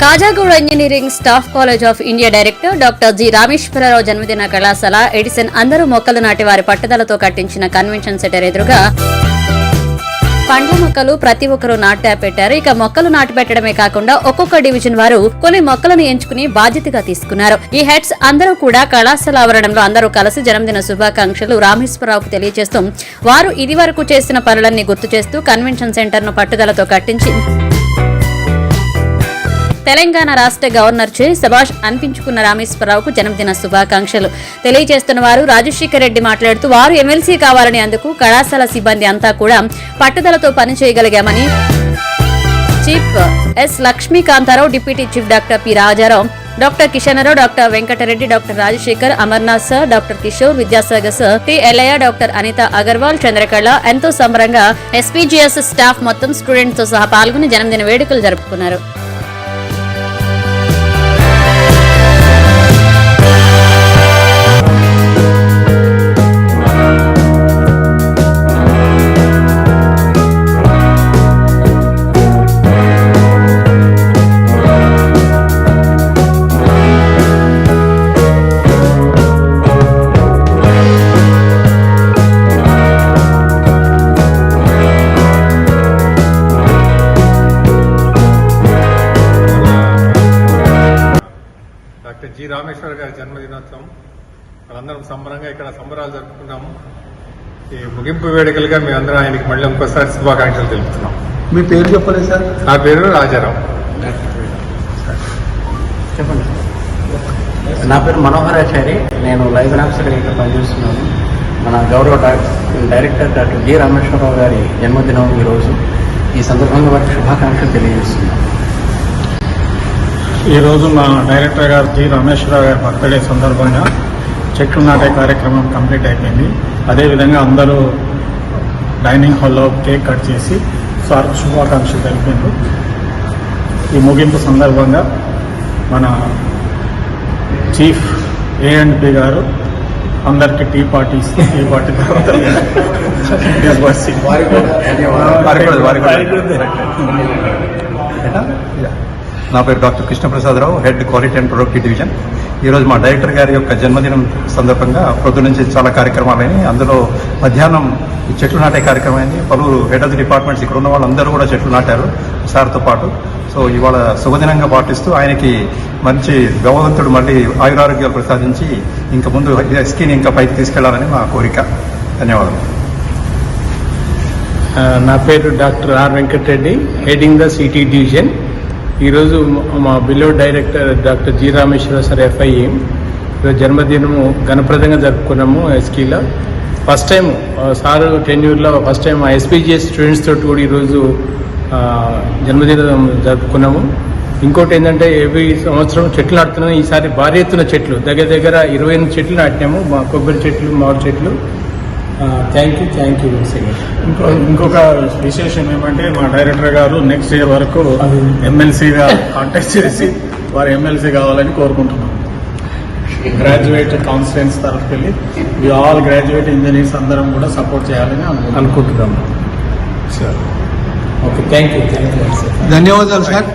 Kajaguda engineering staff college of India director doctor G Rameshwararao జన్మదిన కళాశాల Edison అందరూ మొక్కలు నాటి వారి పట్టుదలతో కట్టించిన కన్వెన్షన్ సెంటర్ ఎదురుగా పండ్ల మొక్కలు ప్రతి ఒక్కరూ నాటా పెట్టారు. ఇక మొక్కలు నాటి పెట్టడమే కాకుండా ఒక్కొక్క డివిజన్ వారు కొన్ని మొక్కలను ఎంచుకుని బాధ్యతగా తీసుకున్నారు. ఈ హెడ్స్ అందరూ కూడా కళాశాల ఆవరణంలో అందరూ కలిసి జన్మదిన శుభాకాంక్షలు రామేశ్వరరావుకు తెలియజేస్తూ వారు ఇది వరకు చేసిన పనులన్నీ గుర్తు చేస్తూ కన్వెన్షన్ సెంటర్ను పట్టుదలతో కట్టించి తెలంగాణ రాష్ట్ర గవర్నర్ చే శభాష్ అనిపించుకున్న రామేశ్వరరావుకు జన్మదిన శుభాకాంక్షలు. తెలియజేస్తున్న వారు రాజశేఖర్ రెడ్డి మాట్లాడుతూ వారు ఎమ్మెల్సీ కావాలని అందుకు కళాశాల సిబ్బంది అంతా కూడా పట్టుదలతో పనిచేయగలిగామని chief S Lakshmikantharao deputy chief doctor P Rajarao doctor Kishanrao doctor Venkatareddy doctor Rajasekhar Amarnath sir doctor Kishore Vidyasagar sir T Ellaiah doctor Anitha Agarwal Chandrakala ఎంతో సంబరంగా ఎస్పీజీఎస్ స్టాఫ్ మొత్తం స్టూడెంట్స్తో సహా పాల్గొని జన్మదిన వేడుకలు జరుపుకున్నారు. డాక్టర్ జి రామేశ్వర్ గారి జన్మదినోత్సవం. మనందరం సంబరంగా ఇక్కడ సంబరాలు జరుపుకున్నాము. ఈ ముగింపు వేడుకలుగా మీ అందరం ఆయనకి మళ్ళీ ఇంకోసారి శుభాకాంక్షలు తెలుపుతున్నాం. మీ పేరు చెప్పలేదు సార్? నా పేరు రాజారావు చెప్పండి. నా పేరు మనోహరాచారి నేను లైబ్రరీ ఆఫీసర్ ఇక్కడ పనిచేస్తున్నాను. మన గౌరవ డైరెక్టర్ డాక్టర్ జి రామేశ్వరరావు గారి జన్మదినం ఈరోజు. ఈ సందర్భంగా వారికి శుభాకాంక్షలు తెలియజేస్తున్నాను. ఈరోజు మా డైరెక్టర్ గారు జి రమేశ్వరరావు గారి బర్త్డే సందర్భంగా చెట్లు నాటే కార్యక్రమం కంప్లీట్ అయిపోయింది. అదేవిధంగా అందరూ డైనింగ్ హాల్లో కేక్ కట్ చేసి సార్ శుభాకాంక్షలు తెలిపారు ఈ ముగింపు సందర్భంగా మన చీఫ్ ఏ అండ్ పి గారు అందరికి టీ పార్టీ ఇస్తే టీ పార్టీ తర్వాత వారికి నా పేరు doctor Krishnaprasadarao head quality and productive division. ఈరోజు మా డైరెక్టర్ గారి యొక్క జన్మదినం సందర్భంగా పొద్దు నుంచి చాలా కార్యక్రమాలైనవి అందులో మధ్యాహ్నం ఈ చెట్లు నాటే కార్యక్రమం అయింది. పలువురు హెడ్ ఆఫ్ ది డిపార్ట్మెంట్స్ ఇక్కడ ఉన్న వాళ్ళందరూ కూడా చెట్లు నాటారు సార్తో పాటు. సో ఇవాళ శుభదినంగా పాటిస్తూ ఆయనకి మంచి భగవంతుడు మళ్ళీ ఆయురారోగ్యాలు ప్రసాదించి ఇంకా ముందు స్కీని ఇంకా పైకి తీసుకెళ్ళాలని మా కోరిక. ధన్యవాదాలు. నా పేరు doctor R Venkatareddy heading the city division. ఈరోజు మా below director doctor G Rameshwara sir FIM ఈరోజు జన్మదినము ఘనప్రదంగా జరుపుకున్నాము ఎస్కీలో. ఫస్ట్ టైం సార్ టెన్యూర్లో ఫస్ట్ టైం మా ఎస్పీజీఎస్ స్టూడెంట్స్ తోటి కూడా ఈరోజు జన్మదినం జరుపుకున్నాము. ఇంకోటి ఏంటంటే ఎవ్రీ సంవత్సరం చెట్లు నాటుతున్నాం. ఈసారి భారీ ఎత్తున చెట్లు దగ్గర దగ్గర ఇరవై ఎనిమిది చెట్లు నాటినాము. మా కొబ్బరి చెట్లు మామిడి చెట్లు. థ్యాంక్ యూ థ్యాంక్ యూ ఇంకో ఇంకొక విశేషం ఏమంటే మా డైరెక్టర్ గారు నెక్స్ట్ ఇయర్ వరకు ఎమ్మెల్సీగా కాంటాక్ట్ చేసి వారు ఎమ్మెల్సీ కావాలని కోరుకుంటున్నాం. గ్రాడ్యుయేట్ కాన్ఫరెన్స్ తరఫుకి వెళ్ళి వి ఆల్ గ్రాడ్యుయేట్ ఇంజనీర్స్ అందరం కూడా సపోర్ట్ చేయాలని అనుకుంటున్నాం. అనుకుంటున్నాము okay thank you thank you ధన్యవాదాలు సార్